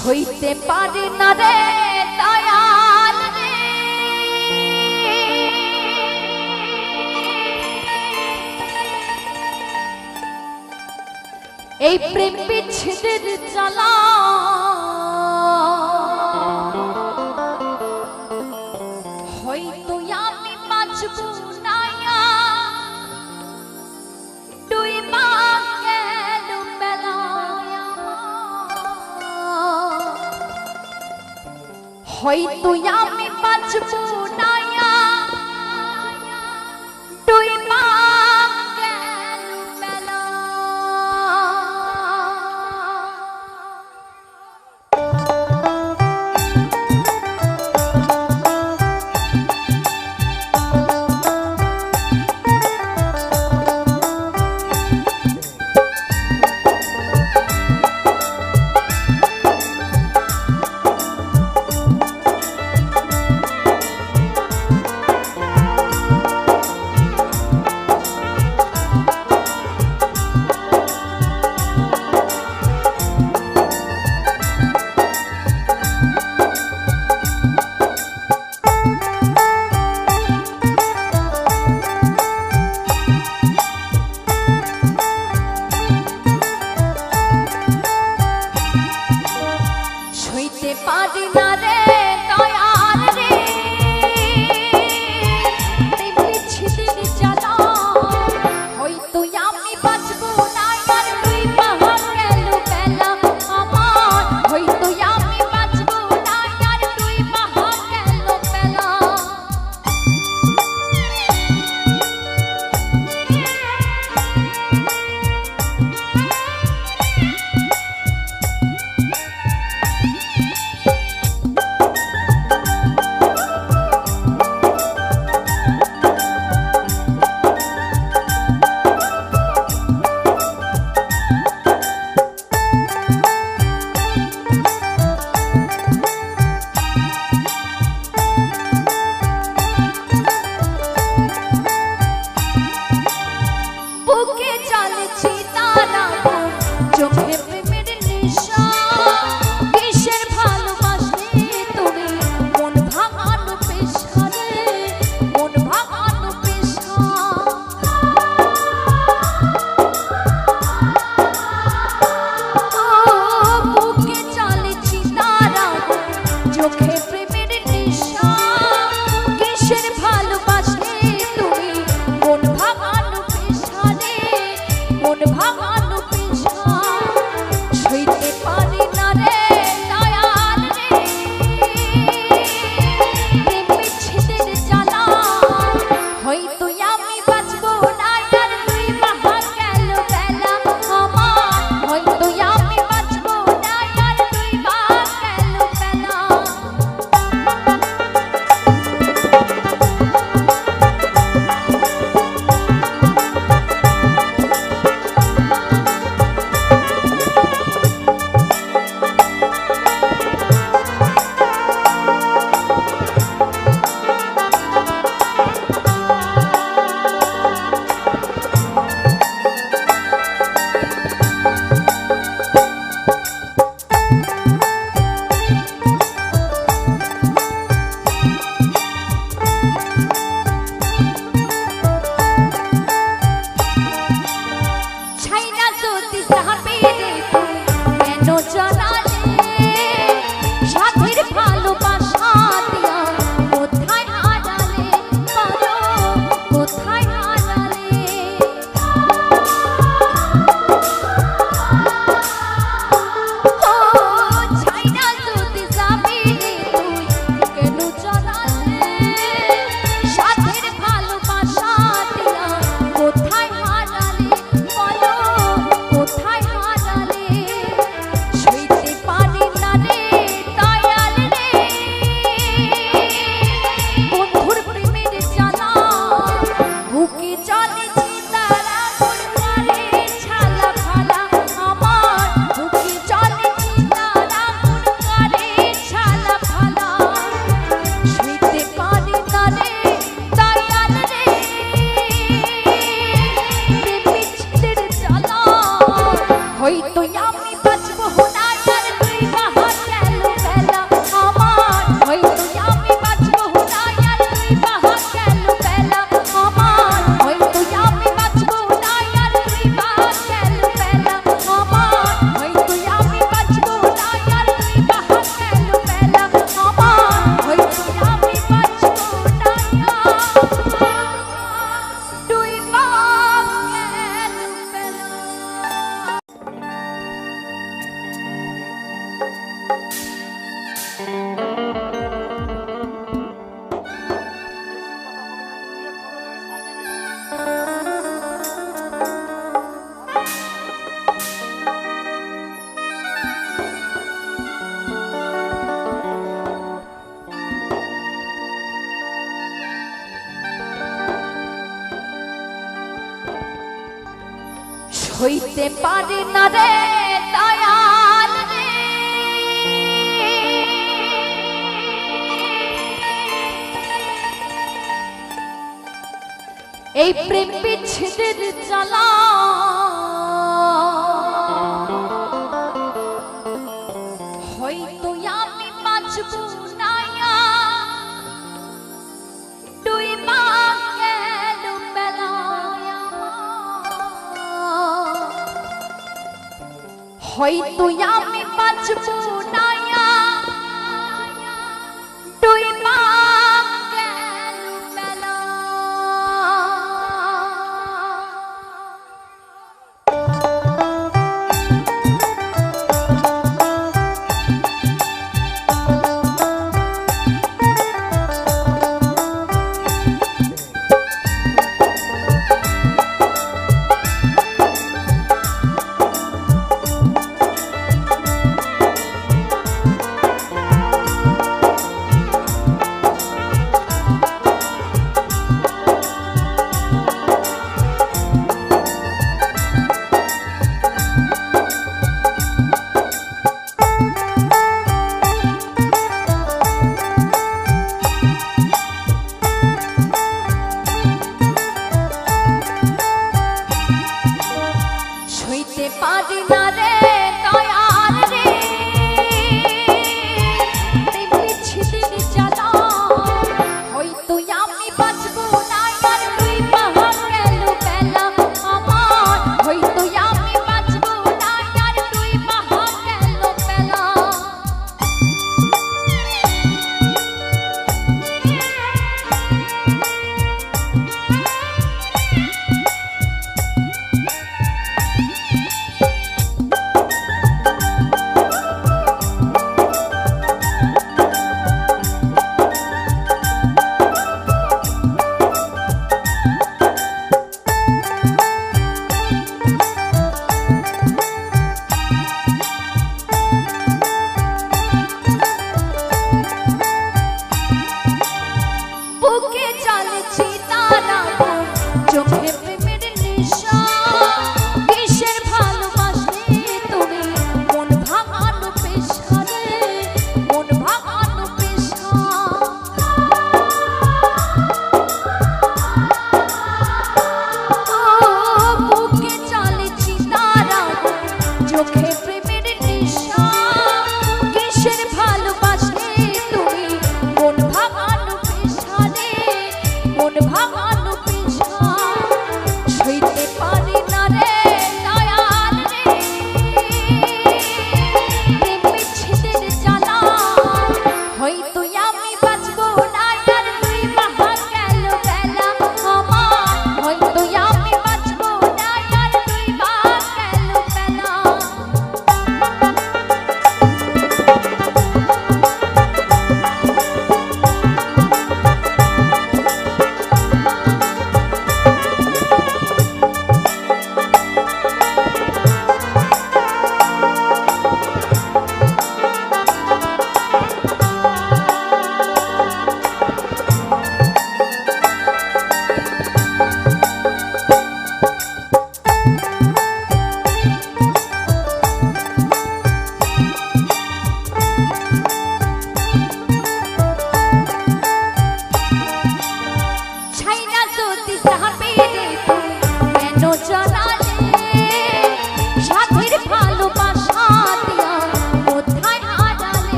হইতে পারে না রে দয়াল এই প্রেম বিচ্ছেদের চালা হয়তো আমি বাঁচবো। no, no. সইতে পারে না রে দয়াল রে। এই প্রেম বিচ্ছেদের জ্বালা হয়তো আমি বাঁচব না